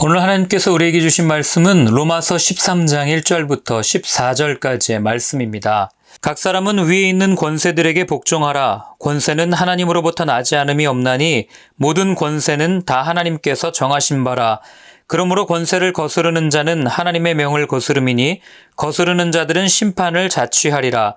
오늘 하나님께서 우리에게 주신 말씀은 로마서 13장 1절부터 14절까지의 말씀입니다. 각 사람은 위에 있는 권세들에게 복종하라. 권세는 하나님으로부터 나지 않음이 없나니 모든 권세는 다 하나님께서 정하신 바라. 그러므로 권세를 거스르는 자는 하나님의 명을 거스름이니 거스르는 자들은 심판을 자취하리라.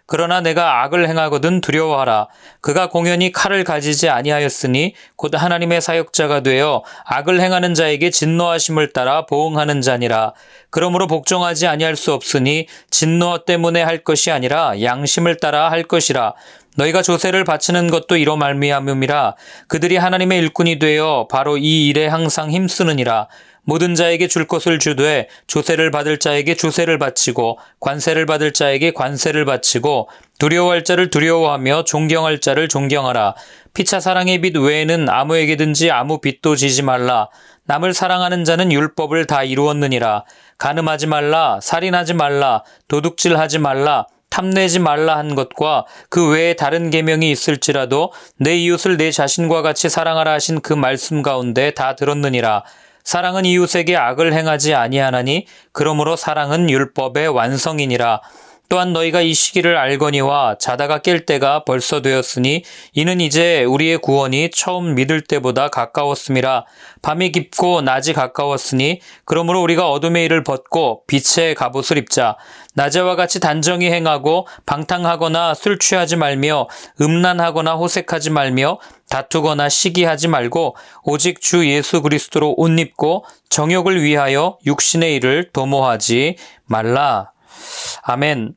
그러나 내가 악을 행하거든 두려워하라. 그가 공연히 칼을 가지지 아니하였으니 곧 하나님의 사역자가 되어 악을 행하는 자에게 진노하심을 따라 보응하는 자니라. 그러므로 복종하지 아니할 수 없으니 진노 때문에 할 것이 아니라 양심을 따라 할 것이라. 너희가 조세를 바치는 것도 이로 말미암음이라. 그들이 하나님의 일꾼이 되어 바로 이 일에 항상 힘쓰느니라. 모든 자에게 줄 것을 주되 조세를 받을 자에게 조세를 바치고 관세를 받을 자에게 관세를 바치고 두려워할 자를 두려워하며 존경할 자를 존경하라. 피차 사랑의 빚 외에는 아무에게든지 아무 빚도 지지 말라. 남을 사랑하는 자는 율법을 다 이루었느니라. 가늠하지 말라. 살인하지 말라. 도둑질하지 말라. 탐내지 말라 한 것과 그 외에 다른 계명이 있을지라도 내 이웃을 내 자신과 같이 사랑하라 하신 그 말씀 가운데 다 들었느니라. 사랑은 이웃에게 악을 행하지 아니하나니 그러므로 사랑은 율법의 완성이니라. 또한 너희가 이 시기를 알거니와 자다가 깰 때가 벌써 되었으니 이는 이제 우리의 구원이 처음 믿을 때보다 가까웠음이라 밤이 깊고 낮이 가까웠으니 그러므로 우리가 어둠의 일을 벗고 빛의 갑옷을 입자 낮에와 같이 단정히 행하고 방탕하거나 술 취하지 말며 음란하거나 호색하지 말며 다투거나 시기하지 말고 오직 주 예수 그리스도로 옷 입고 정욕을 위하여 육신의 일을 도모하지 말라. 아멘.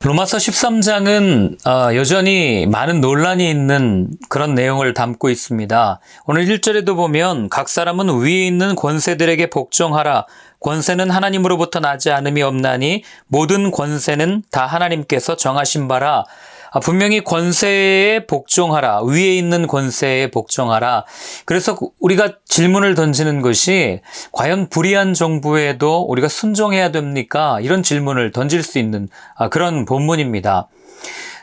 로마서 13장은 어, 여전히 많은 논란이 있는 그런 내용을 담고 있습니다. 오늘 1절에도 보면 각 사람은 위에 있는 권세들에게 복종하라. 권세는 하나님으로부터 나지 않음이 없나니 모든 권세는 다 하나님께서 정하신 바라. 아, 분명히 권세에 복종하라. 위에 있는 권세에 복종하라. 그래서 우리가 질문을 던지는 것이 과연 불의한 정부에도 우리가 순종해야 됩니까? 이런 질문을 던질 수 있는 아, 그런 본문입니다.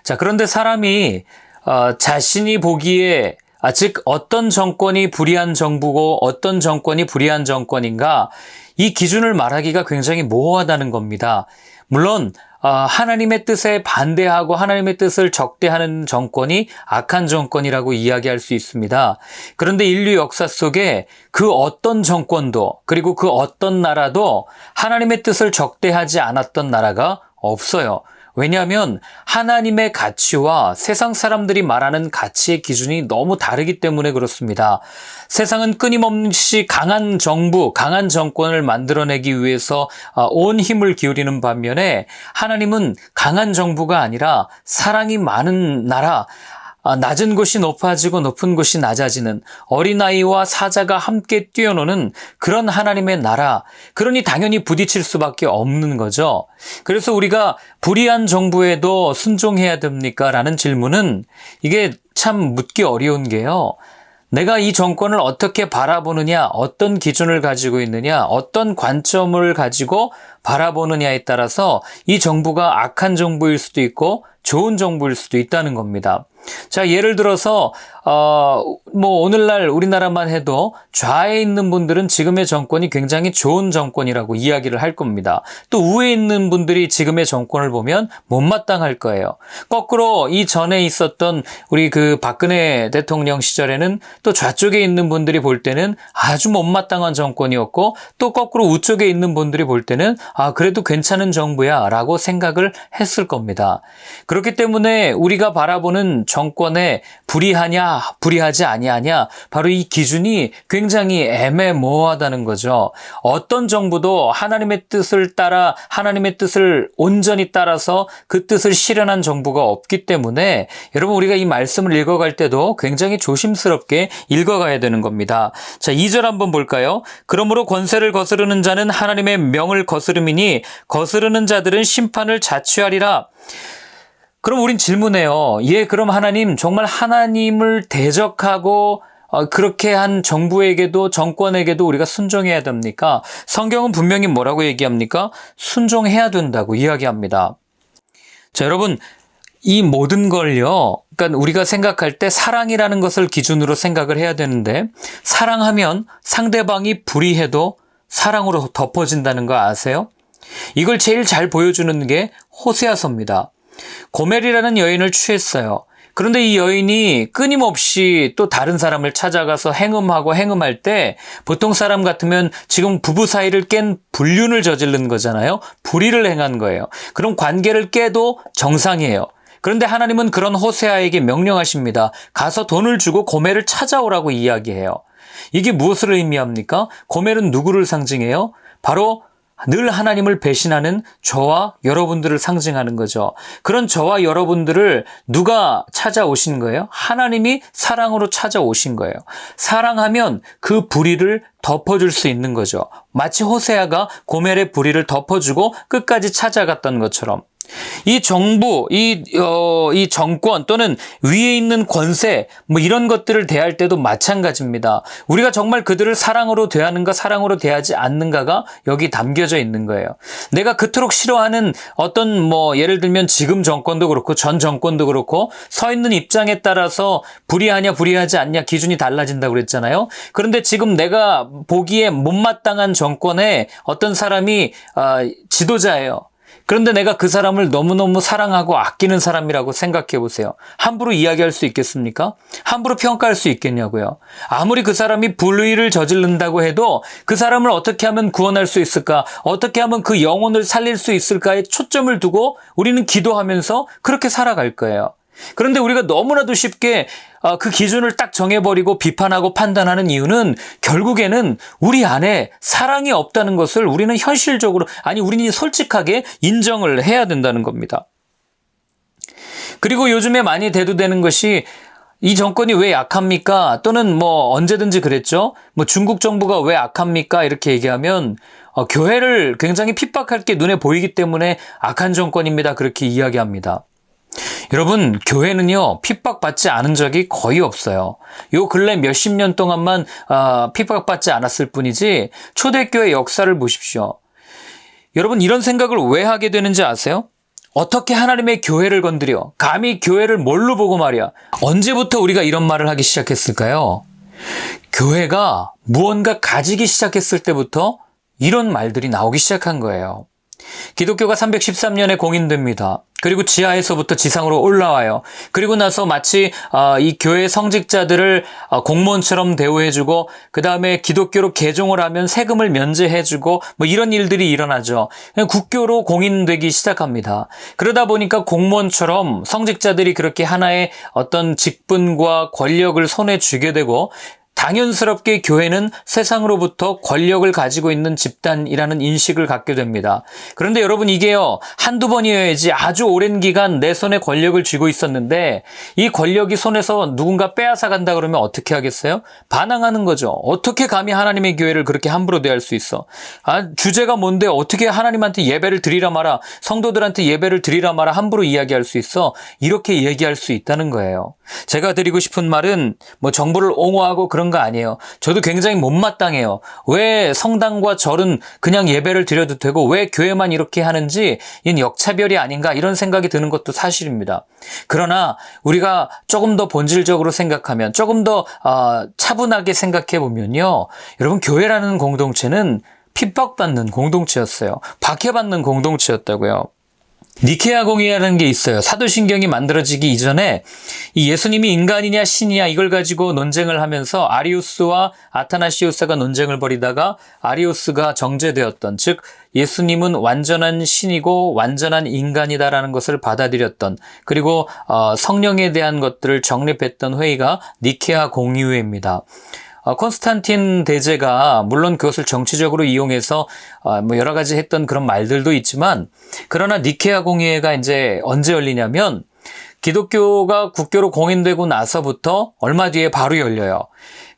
자, 그런데 사람이 어, 자신이 보기에 아, 즉 어떤 정권이 불의한 정부고 어떤 정권이 불의한 정권인가 이 기준을 말하기가 굉장히 모호하다는 겁니다. 물론 어, 하나님의 뜻에 반대하고 하나님의 뜻을 적대하는 정권이 악한 정권이라고 이야기할 수 있습니다. 그런데 인류 역사 속에 그 어떤 정권도 그리고 그 어떤 나라도 하나님의 뜻을 적대하지 않았던 나라가 없어요. 왜냐하면 하나님의 가치와 세상 사람들이 말하는 가치의 기준이 너무 다르기 때문에 그렇습니다. 세상은 끊임없이 강한 정부, 강한 정권을 만들어내기 위해서 아, 온 힘을 기울이는 반면에 하나님은 강한 정부가 아니라 사랑이 많은 나라, 아, 낮은 곳이 높아지고 높은 곳이 낮아지는 어린아이와 사자가 함께 뛰어노는 그런 하나님의 나라. 그러니 당연히 부딪힐 수밖에 없는 거죠. 그래서 우리가 불의한 정부에도 순종해야 됩니까? 라는 질문은 이게 참 묻기 어려운 게요. 내가 이 정권을 어떻게 바라보느냐, 어떤 기준을 가지고 있느냐, 어떤 관점을 가지고 바라보느냐에 따라서 이 정부가 악한 정부일 수도 있고 좋은 정부일 수도 있다는 겁니다. 자, 예를 들어서, 어, 뭐, 오늘날 우리나라만 해도 좌에 있는 분들은 지금의 정권이 굉장히 좋은 정권이라고 이야기를 할 겁니다. 또 우에 있는 분들이 지금의 정권을 보면 못마땅할 거예요. 거꾸로 이 전에 있었던 우리 그 박근혜 대통령 시절에는 또 좌쪽에 있는 분들이 볼 때는 아주 못마땅한 정권이었고 또 거꾸로 우쪽에 있는 분들이 볼 때는 아, 그래도 괜찮은 정부야 라고 생각을 했을 겁니다. 그렇기 때문에 우리가 바라보는 정권에 불이하냐, 불이하지 아니하냐, 바로 이 기준이 굉장히 애매모호하다는 거죠. 어떤 정부도 하나님의 뜻을 따라 하나님의 뜻을 온전히 따라서 그 뜻을 실현한 정부가 없기 때문에 여러분 우리가 이 말씀을 읽어갈 때도 굉장히 조심스럽게 읽어가야 되는 겁니다. 자, 2절 한번 볼까요? 그러므로 권세를 거스르는 자는 하나님의 명을 거스름이니 거스르는 자들은 심판을 자취하리라. 그럼 우린 질문해요. 예, 그럼 하나님, 정말 하나님을 대적하고, 어, 그렇게 한 정부에게도 정권에게도 우리가 순종해야 됩니까? 성경은 분명히 뭐라고 얘기합니까? 순종해야 된다고 이야기합니다. 자, 여러분, 이 모든 걸요, 그러니까 우리가 생각할 때 사랑이라는 것을 기준으로 생각을 해야 되는데, 사랑하면 상대방이 불의해도 사랑으로 덮어진다는 거 아세요? 이걸 제일 잘 보여주는 게 호세아서입니다. 고멜이라는 여인을 취했어요. 그런데 이 여인이 끊임없이 또 다른 사람을 찾아가서 행음하고 행음할 때 보통 사람 같으면 지금 부부 사이를 깬 불륜을 저지른 거잖아요. 불의를 행한 거예요. 그럼 관계를 깨도 정상이에요. 그런데 하나님은 그런 호세아에게 명령하십니다. 가서 돈을 주고 고멜을 찾아오라고 이야기해요. 이게 무엇을 의미합니까? 고멜은 누구를 상징해요? 바로 늘 하나님을 배신하는 저와 여러분들을 상징하는 거죠. 그런 저와 여러분들을 누가 찾아오신 거예요? 하나님이 사랑으로 찾아오신 거예요. 사랑하면 그 불의를 덮어줄 수 있는 거죠. 마치 호세아가 고멜의 불의를 덮어주고 끝까지 찾아갔던 것처럼. 이 정부, 이, 어, 이 정권 또는 위에 있는 권세, 뭐 이런 것들을 대할 때도 마찬가지입니다. 우리가 정말 그들을 사랑으로 대하는가, 사랑으로 대하지 않는가가 여기 담겨져 있는 거예요. 내가 그토록 싫어하는 어떤 뭐, 예를 들면 지금 정권도 그렇고 전 정권도 그렇고 서 있는 입장에 따라서 불의하냐, 불의하지 않냐 기준이 달라진다고 그랬잖아요. 그런데 지금 내가 보기에 못마땅한 정권에 어떤 사람이, 아, 지도자예요. 그런데 내가 그 사람을 너무너무 사랑하고 아끼는 사람이라고 생각해 보세요. 함부로 이야기할 수 있겠습니까? 함부로 평가할 수 있겠냐고요. 아무리 그 사람이 불의를 저지른다고 해도 그 사람을 어떻게 하면 구원할 수 있을까? 어떻게 하면 그 영혼을 살릴 수 있을까에 초점을 두고 우리는 기도하면서 그렇게 살아갈 거예요. 그런데 우리가 너무나도 쉽게 어, 그 기준을 딱 정해버리고 비판하고 판단하는 이유는 결국에는 우리 안에 사랑이 없다는 것을 우리는 현실적으로, 아니, 우리는 솔직하게 인정을 해야 된다는 겁니다. 그리고 요즘에 많이 대두되는 것이 이 정권이 왜 약합니까? 또는 뭐 언제든지 그랬죠? 뭐 중국 정부가 왜 악합니까? 이렇게 얘기하면 어, 교회를 굉장히 핍박할 게 눈에 보이기 때문에 악한 정권입니다. 그렇게 이야기합니다. 여러분, 교회는요, 핍박받지 않은 적이 거의 없어요. 요 근래 몇십 년 동안만, 어, 핍박받지 않았을 뿐이지, 초대교회 역사를 보십시오. 여러분, 이런 생각을 왜 하게 되는지 아세요? 어떻게 하나님의 교회를 건드려? 감히 교회를 뭘로 보고 말이야? 언제부터 우리가 이런 말을 하기 시작했을까요? 교회가 무언가 가지기 시작했을 때부터 이런 말들이 나오기 시작한 거예요. 기독교가 313년에 공인됩니다. 그리고 지하에서부터 지상으로 올라와요. 그리고 나서 마치 어, 이 교회 성직자들을 어, 공무원처럼 대우해주고 그 다음에 기독교로 개종을 하면 세금을 면제해주고 뭐 이런 일들이 일어나죠. 국교로 공인되기 시작합니다. 그러다 보니까 공무원처럼 성직자들이 그렇게 하나의 어떤 직분과 권력을 손에 쥐게 되고 당연스럽게 교회는 세상으로부터 권력을 가지고 있는 집단이라는 인식을 갖게 됩니다. 그런데 여러분 이게요, 한두 번이어야지 아주 오랜 기간 내 손에 권력을 쥐고 있었는데 이 권력이 손에서 누군가 빼앗아 간다 그러면 어떻게 하겠어요? 반항하는 거죠. 어떻게 감히 하나님의 교회를 그렇게 함부로 대할 수 있어? 아, 주제가 뭔데 어떻게 하나님한테 예배를 드리라 마라, 성도들한테 예배를 드리라 마라 함부로 이야기할 수 있어? 이렇게 얘기할 수 있다는 거예요. 제가 드리고 싶은 말은 뭐 정부를 옹호하고 그런 거 아니에요. 저도 굉장히 못마땅해요. 왜 성당과 절은 그냥 예배를 드려도 되고 왜 교회만 이렇게 하는지 이는 역차별이 아닌가 이런 생각이 드는 것도 사실입니다. 그러나 우리가 조금 더 본질적으로 생각하면 조금 더 어, 차분하게 생각해 보면요. 여러분 교회라는 공동체는 핍박받는 공동체였어요. 박해받는 공동체였다고요. 니케아 공의라는 게 있어요. 사도신경이 만들어지기 이전에 이 예수님이 인간이냐 신이냐 이걸 가지고 논쟁을 하면서 아리우스와 아타나시우스가 논쟁을 벌이다가 아리우스가 정제되었던 즉 예수님은 완전한 신이고 완전한 인간이다라는 것을 받아들였던 그리고 어, 성령에 대한 것들을 정립했던 회의가 니케아 공의회입니다. 어, 콘스탄틴 대제가 물론 그것을 정치적으로 이용해서 어, 뭐 여러 가지 했던 그런 말들도 있지만 그러나 니케아 공의회가 이제 언제 열리냐면 기독교가 국교로 공인되고 나서부터 얼마 뒤에 바로 열려요.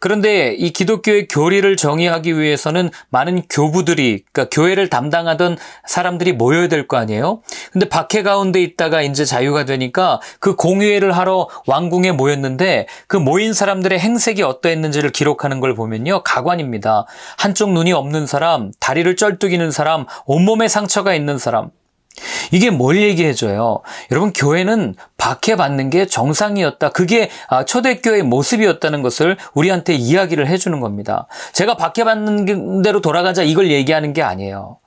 그런데 이 기독교의 교리를 정의하기 위해서는 많은 교부들이, 그러니까 교회를 담당하던 사람들이 모여야 될 거 아니에요? 근데 박해 가운데 있다가 이제 자유가 되니까 그 공의회를 하러 왕궁에 모였는데 그 모인 사람들의 행색이 어떠했는지를 기록하는 걸 보면요. 가관입니다. 한쪽 눈이 없는 사람, 다리를 쩔뚝이는 사람, 온몸에 상처가 있는 사람. 이게 뭘 얘기해줘요? 여러분, 교회는 박해받는 게 정상이었다. 그게 아, 초대교회의 모습이었다는 것을 우리한테 이야기를 해주는 겁니다. 제가 박해받는 대로 돌아가자 이걸 얘기하는 게 아니에요.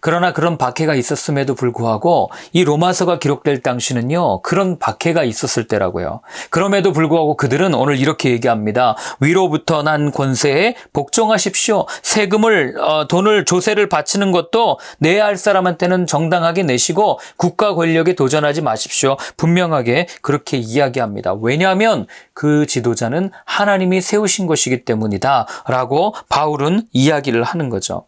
그러나 그런 박해가 있었음에도 불구하고 이 로마서가 기록될 당시는요, 그런 박해가 있었을 때라고요. 그럼에도 불구하고 그들은 오늘 이렇게 얘기합니다. 위로부터 난 권세에 복종하십시오. 세금을, 어, 돈을, 조세를 바치는 것도 내야 할 사람한테는 정당하게 내시고 국가 권력에 도전하지 마십시오. 분명하게 그렇게 이야기합니다. 왜냐하면 그 지도자는 하나님이 세우신 것이기 때문이다. 라고 바울은 이야기를 하는 거죠.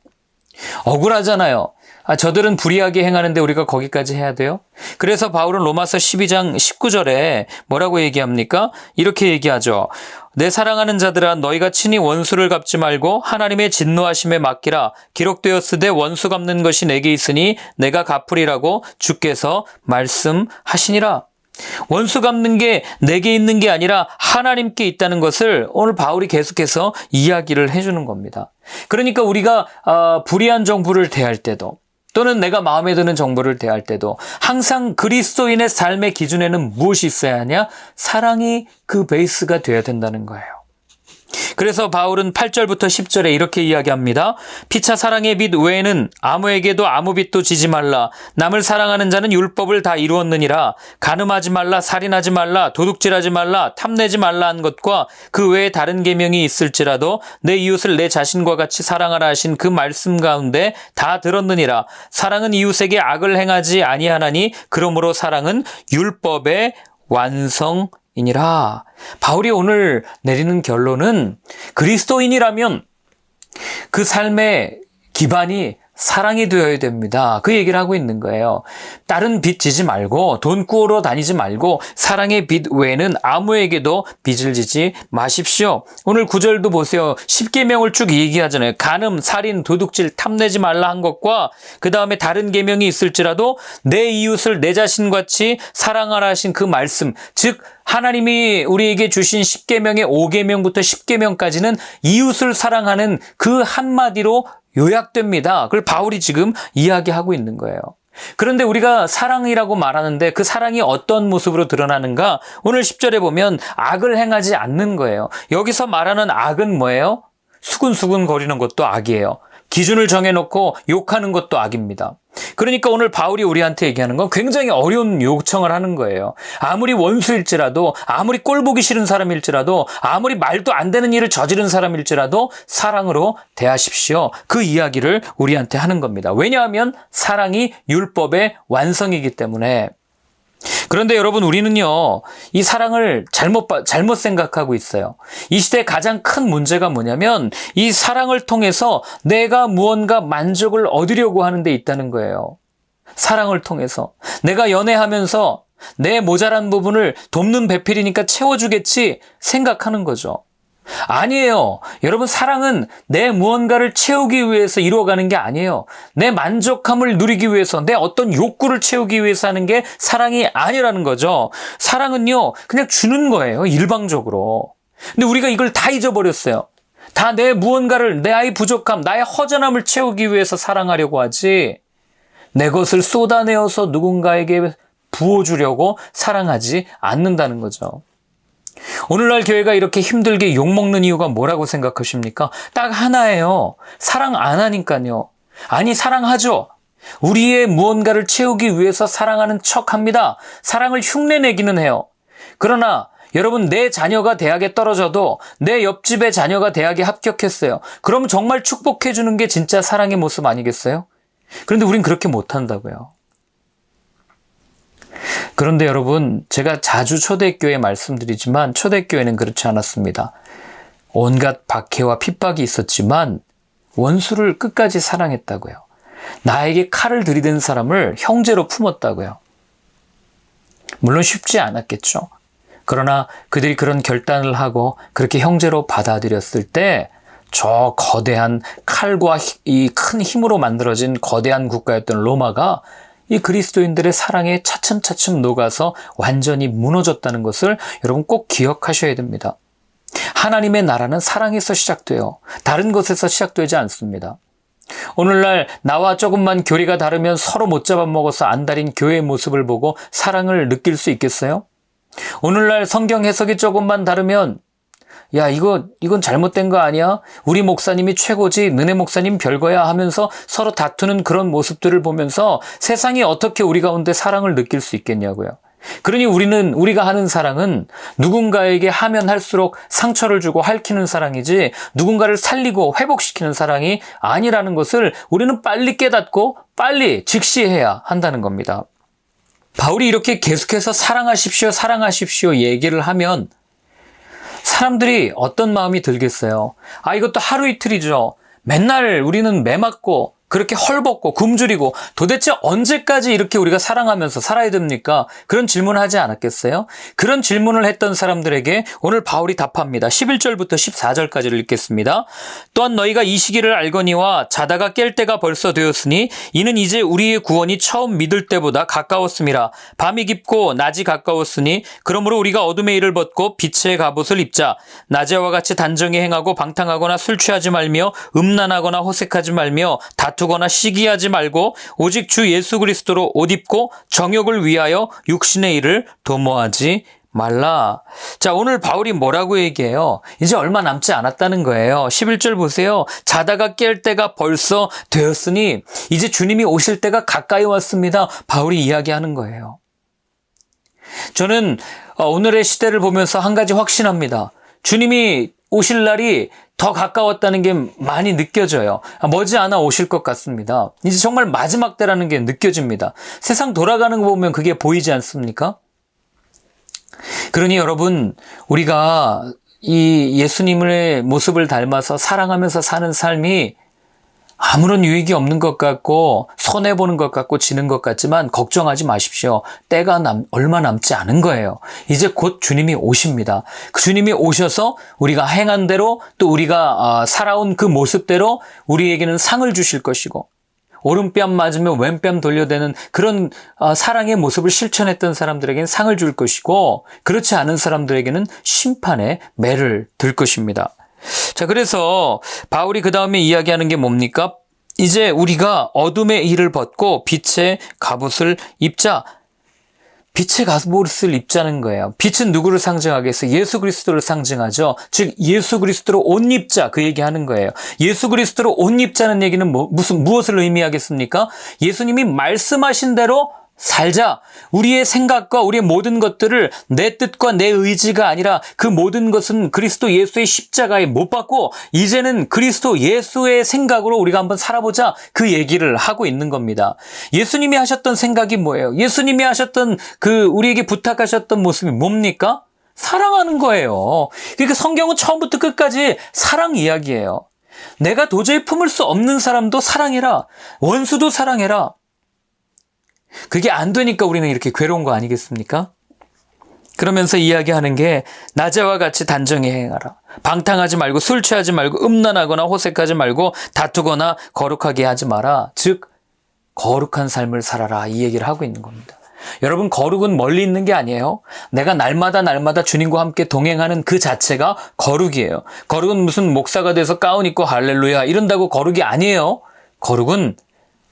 억울하잖아요. 아, 저들은 불의하게 행하는데 우리가 거기까지 해야 돼요? 그래서 바울은 로마서 12장 19절에 뭐라고 얘기합니까? 이렇게 얘기하죠. 내 사랑하는 자들아 너희가 친히 원수를 갚지 말고 하나님의 진노하심에 맡기라. 기록되었으되 원수 갚는 것이 내게 있으니 내가 갚으리라고 주께서 말씀하시니라. 원수 갚는 게 내게 있는 게 아니라 하나님께 있다는 것을 오늘 바울이 계속해서 이야기를 해주는 겁니다. 그러니까 우리가 어, 불의한 정부를 대할 때도 또는 내가 마음에 드는 정보를 대할 때도 항상 그리스도인의 삶의 기준에는 무엇이 있어야 하냐? 사랑이 그 베이스가 되어야 된다는 거예요. 그래서 바울은 8절부터 10절에 이렇게 이야기합니다. 피차 사랑의 빛 외에는 아무에게도 아무 빛도 지지 말라. 남을 사랑하는 자는 율법을 다 이루었느니라. 간음하지 말라, 살인하지 말라, 도둑질하지 말라, 탐내지 말라 한 것과 그 외에 다른 계명이 있을지라도 내 이웃을 내 자신과 같이 사랑하라 하신 그 말씀 가운데 다 들었느니라. 사랑은 이웃에게 악을 행하지 아니하나니 그러므로 사랑은 율법의 완성 이니라. 바울이 오늘 내리는 결론은 그리스도인이라면 그 삶의 기반이 사랑이 되어야 됩니다. 그 얘기를 하고 있는 거예요. 다른 빚 지지 말고 돈 꾸러 다니지 말고 사랑의 빚 외에는 아무에게도 빚을 지지 마십시오. 오늘 구절도 보세요. 10계명을 쭉 얘기하잖아요. 간음, 살인, 도둑질, 탐내지 말라 한 것과 그 다음에 다른 계명이 있을지라도 내 이웃을 내 자신같이 사랑하라 하신 그 말씀, 즉 하나님이 우리에게 주신 10계명의 5계명부터 10계명까지는 이웃을 사랑하는 그 한마디로 요약됩니다. 그걸 바울이 지금 이야기하고 있는 거예요. 그런데 우리가 사랑이라고 말하는데 그 사랑이 어떤 모습으로 드러나는가? 오늘 10절에 보면 악을 행하지 않는 거예요. 여기서 말하는 악은 뭐예요? 수근수근 거리는 것도 악이에요. 기준을 정해놓고 욕하는 것도 악입니다. 그러니까 오늘 바울이 우리한테 얘기하는 건 굉장히 어려운 요청을 하는 거예요. 아무리 원수일지라도, 아무리 꼴보기 싫은 사람일지라도, 아무리 말도 안 되는 일을 저지른 사람일지라도 사랑으로 대하십시오. 그 이야기를 우리한테 하는 겁니다. 왜냐하면 사랑이 율법의 완성이기 때문에 그런데 여러분 우리는요 이 사랑을 잘못 잘못 생각하고 있어요. 이 시대의 가장 큰 문제가 뭐냐면 이 사랑을 통해서 내가 무언가 만족을 얻으려고 하는 데 있다는 거예요. 사랑을 통해서 내가 연애하면서 내 모자란 부분을 돕는 배필이니까 채워주겠지 생각하는 거죠. 아니에요. 여러분, 사랑은 내 무언가를 채우기 위해서 이루어가는 게 아니에요. 내 만족함을 누리기 위해서, 내 어떤 욕구를 채우기 위해서 하는 게 사랑이 아니라는 거죠. 사랑은요, 그냥 주는 거예요. 일방적으로. 근데 우리가 이걸 다 잊어버렸어요. 다 내 무언가를, 내 아이 부족함, 나의 허전함을 채우기 위해서 사랑하려고 하지, 내 것을 쏟아내어서 누군가에게 부어주려고 사랑하지 않는다는 거죠. 오늘날 교회가 이렇게 힘들게 욕먹는 이유가 뭐라고 생각하십니까? 딱 하나예요. 사랑 안 하니까요. 아니, 사랑하죠. 우리의 무언가를 채우기 위해서 사랑하는 척 합니다. 사랑을 흉내내기는 해요. 그러나 여러분, 내 자녀가 대학에 떨어져도 내 옆집의 자녀가 대학에 합격했어요. 그럼 정말 축복해주는 게 진짜 사랑의 모습 아니겠어요? 그런데 우린 그렇게 못한다고요. 그런데 여러분, 제가 자주 초대교회 말씀드리지만 초대교회는 그렇지 않았습니다. 온갖 박해와 핍박이 있었지만 원수를 끝까지 사랑했다고요. 나에게 칼을 들이댄 사람을 형제로 품었다고요. 물론 쉽지 않았겠죠. 그러나 그들이 그런 결단을 하고 그렇게 형제로 받아들였을 때 저 거대한 칼과 이 큰 힘으로 만들어진 거대한 국가였던 로마가 이 그리스도인들의 사랑에 차츰차츰 녹아서 완전히 무너졌다는 것을 여러분 꼭 기억하셔야 됩니다. 하나님의 나라는 사랑에서 시작돼요. 다른 것에서 시작되지 않습니다. 오늘날 나와 조금만 교리가 다르면 서로 못 잡아먹어서 안달인 교회의 모습을 보고 사랑을 느낄 수 있겠어요? 오늘날 성경 해석이 조금만 다르면 야, 이거, 이건 잘못된 거 아니야? 우리 목사님이 최고지, 너네 목사님 별거야 하면서 서로 다투는 그런 모습들을 보면서 세상이 어떻게 우리 가운데 사랑을 느낄 수 있겠냐고요. 그러니 우리는, 우리가 하는 사랑은 누군가에게 하면 할수록 상처를 주고 핥히는 사랑이지 누군가를 살리고 회복시키는 사랑이 아니라는 것을 우리는 빨리 깨닫고 빨리 직시해야 한다는 겁니다. 바울이 이렇게 계속해서 사랑하십시오, 사랑하십시오 얘기를 하면 사람들이 어떤 마음이 들겠어요? 아, 이것도 하루 이틀이죠. 맨날 우리는 매 맞고 그렇게 헐벗고 굶주리고 도대체 언제까지 이렇게 우리가 사랑하면서 살아야 됩니까? 그런 질문을 하지 않았겠어요? 그런 질문을 했던 사람들에게 오늘 바울이 답합니다. 11절부터 14절까지를 읽겠습니다. 또한 너희가 이 시기를 알거니와 자다가 깰 때가 벌써 되었으니 이는 이제 우리의 구원이 처음 믿을 때보다 가까웠음이라 밤이 깊고 낮이 가까웠으니 그러므로 우리가 어둠의 일을 벗고 빛의 갑옷을 입자 낮에와 같이 단정히 행하고 방탕하거나 술 취하지 말며 음란하거나 호색하지 말며 다투 다투거나 시기하지 말고 오직 주 예수 그리스도로 옷 입고 정욕을 위하여 육신의 일을 도모하지 말라. 자, 오늘 바울이 뭐라고 얘기해요? 이제 얼마 남지 않았다는 거예요. 11절 보세요. 자다가 깰 때가 벌써 되었으니 이제 주님이 오실 때가 가까이 왔습니다. 바울이 이야기하는 거예요. 저는 어, 오늘의 시대를 보면서 한 가지 확신합니다. 주님이 오실 날이 더 가까웠다는 게 많이 느껴져요. 머지않아 오실 것 같습니다. 이제 정말 마지막 때라는 게 느껴집니다. 세상 돌아가는 거 보면 그게 보이지 않습니까? 그러니 여러분, 우리가 이 예수님의 모습을 닮아서 사랑하면서 사는 삶이 아무런 유익이 없는 것 같고 손해보는 것 같고 지는 것 같지만 걱정하지 마십시오. 때가 남, 얼마 남지 않은 거예요. 이제 곧 주님이 오십니다. 그 주님이 오셔서 우리가 행한 대로 또 우리가 아, 살아온 그 모습대로 우리에게는 상을 주실 것이고 오른뺨 맞으면 왼뺨 돌려대는 그런 아, 사랑의 모습을 실천했던 사람들에게는 상을 줄 것이고 그렇지 않은 사람들에게는 심판의 매를 들 것입니다. 자, 그래서 바울이 그 다음에 이야기하는 게 뭡니까? 이제 우리가 어둠의 일을 벗고 빛의 갑옷을 입자. 빛의 갑옷을 입자는 거예요. 빛은 누구를 상징하겠어요? 예수 그리스도를 상징하죠. 즉 예수 그리스도로 옷 입자 그 얘기하는 거예요. 예수 그리스도로 옷 입자는 얘기는 뭐, 무슨 무엇을 의미하겠습니까? 예수님이 말씀하신 대로 살자. 우리의 생각과 우리의 모든 것들을 내 뜻과 내 의지가 아니라 그 모든 것은 그리스도 예수의 십자가에 못 박고 이제는 그리스도 예수의 생각으로 우리가 한번 살아보자. 그 얘기를 하고 있는 겁니다. 예수님이 하셨던 생각이 뭐예요? 예수님이 하셨던 그 우리에게 부탁하셨던 모습이 뭡니까? 사랑하는 거예요. 그러니까 성경은 처음부터 끝까지 사랑 이야기예요. 내가 도저히 품을 수 없는 사람도 사랑해라. 원수도 사랑해라. 그게 안 되니까 우리는 이렇게 괴로운 거 아니겠습니까? 그러면서 이야기하는 게 낮에와 같이 단정히 행하라. 방탕하지 말고 술 취하지 말고 음란하거나 호색하지 말고 다투거나 거룩하게 하지 마라. 즉 거룩한 삶을 살아라 이 얘기를 하고 있는 겁니다. 여러분 거룩은 멀리 있는 게 아니에요. 내가 날마다 날마다 주님과 함께 동행하는 그 자체가 거룩이에요. 거룩은 무슨 목사가 돼서 가운 입고 할렐루야 이런다고 거룩이 아니에요. 거룩은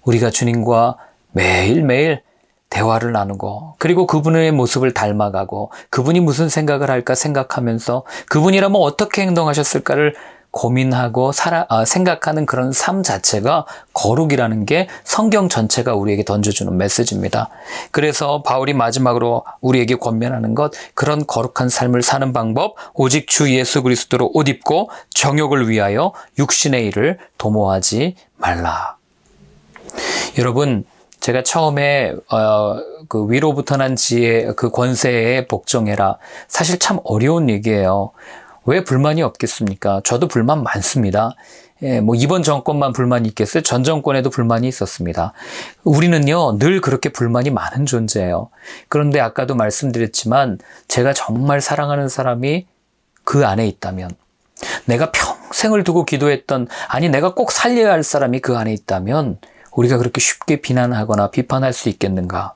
우리가 주님과 매일매일 대화를 나누고 그리고 그분의 모습을 닮아가고 그분이 무슨 생각을 할까 생각하면서 그분이라면 어떻게 행동하셨을까를 고민하고 살아, 아, 생각하는 그런 삶 자체가 거룩이라는 게 성경 전체가 우리에게 던져주는 메시지입니다. 그래서 바울이 마지막으로 우리에게 권면하는 것 그런 거룩한 삶을 사는 방법 오직 주 예수 그리스도로 옷 입고 정욕을 위하여 육신의 일을 도모하지 말라. 여러분 제가 처음에 어, 그 위로부터 난 지혜 그 권세에 복종해라. 사실 참 어려운 얘기예요. 왜 불만이 없겠습니까? 저도 불만 많습니다. 예, 뭐 이번 정권만 불만이 있겠어요? 전 정권에도 불만이 있었습니다. 우리는요, 늘 그렇게 불만이 많은 존재예요. 그런데 아까도 말씀드렸지만 제가 정말 사랑하는 사람이 그 안에 있다면 내가 평생을 두고 기도했던 아니 내가 꼭 살려야 할 사람이 그 안에 있다면 우리가 그렇게 쉽게 비난하거나 비판할 수 있겠는가?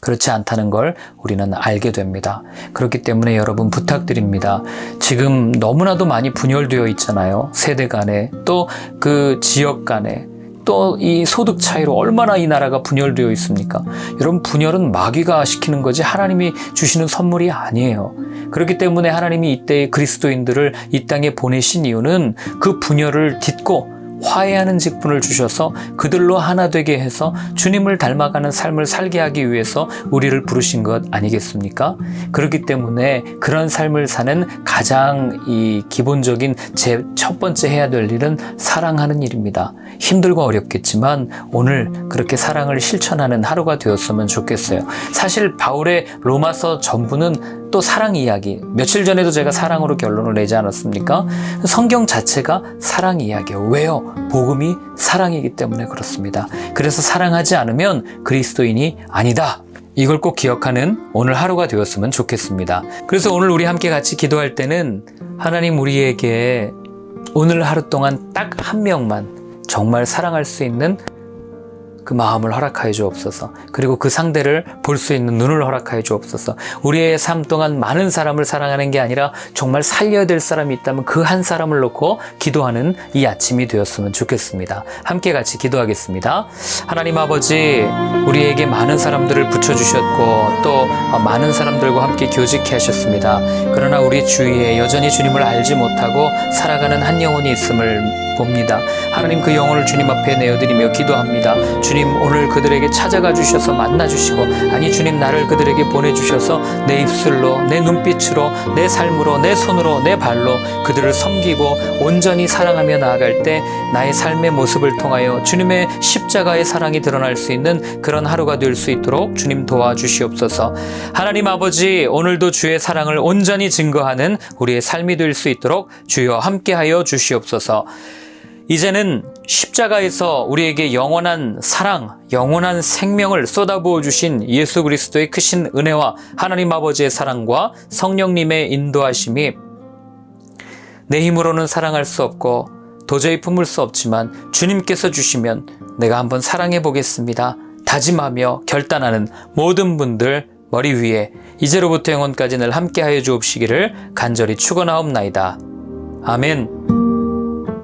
그렇지 않다는 걸 우리는 알게 됩니다. 그렇기 때문에 여러분 부탁드립니다. 지금 너무나도 많이 분열되어 있잖아요. 세대 간에 또 그 지역 간에 또 이 소득 차이로 얼마나 이 나라가 분열되어 있습니까? 여러분 분열은 마귀가 시키는 거지 하나님이 주시는 선물이 아니에요. 그렇기 때문에 하나님이 이때의 그리스도인들을 이 땅에 보내신 이유는 그 분열을 딛고 화해하는 직분을 주셔서 그들로 하나 되게 해서 주님을 닮아가는 삶을 살게 하기 위해서 우리를 부르신 것 아니겠습니까? 그렇기 때문에 그런 삶을 사는 가장 이 기본적인 제 첫 번째 해야 될 일은 사랑하는 일입니다. 힘들고 어렵겠지만 오늘 그렇게 사랑을 실천하는 하루가 되었으면 좋겠어요. 사실 바울의 로마서 전부는 또 사랑 이야기. 며칠 전에도 제가 사랑으로 결론을 내지 않았습니까? 성경 자체가 사랑 이야기예요. 왜요? 복음이 사랑이기 때문에 그렇습니다. 그래서 사랑하지 않으면 그리스도인이 아니다. 이걸 꼭 기억하는 오늘 하루가 되었으면 좋겠습니다. 그래서 오늘 우리 함께 같이 기도할 때는 하나님 우리에게 오늘 하루 동안 딱 한 명만 정말 사랑할 수 있는 그 마음을 허락하여 주옵소서. 그리고 그 상대를 볼 수 있는 눈을 허락하여 주옵소서. 우리의 삶 동안 많은 사람을 사랑하는 게 아니라 정말 살려야 될 사람이 있다면 그 한 사람을 놓고 기도하는 이 아침이 되었으면 좋겠습니다. 함께 같이 기도하겠습니다. 하나님 아버지, 우리에게 많은 사람들을 붙여주셨고 또 많은 사람들과 함께 교직해 하셨습니다. 그러나 우리 주위에 여전히 주님을 알지 못하고 살아가는 한 영혼이 있음을 봅니다. 하나님 그 영혼을 주님 앞에 내어드리며 기도합니다. 주님 오늘 그들에게 찾아가 주셔서 만나 주시고 아니 주님 나를 그들에게 보내 주셔서 내 입술로 내 눈빛으로 내 삶으로 내 손으로 내 발로 그들을 섬기고 온전히 사랑하며 나아갈 때 나의 삶의 모습을 통하여 주님의 십자가의 사랑이 드러날 수 있는 그런 하루가 될 수 있도록 주님 도와주시옵소서. 하나님 아버지 오늘도 주의 사랑을 온전히 증거하는 우리의 삶이 될 수 있도록 주여 함께하여 주시옵소서. 이제는 십자가에서 우리에게 영원한 사랑, 영원한 생명을 쏟아부어 주신 예수 그리스도의 크신 은혜와 하나님 아버지의 사랑과 성령님의 인도하심이 내 힘으로는 사랑할 수 없고 도저히 품을 수 없지만 주님께서 주시면 내가 한번 사랑해 보겠습니다. 다짐하며 결단하는 모든 분들 머리 위에 이제로부터 영원까지 늘 함께하여 주옵시기를 간절히 축원하옵나이다. 아멘.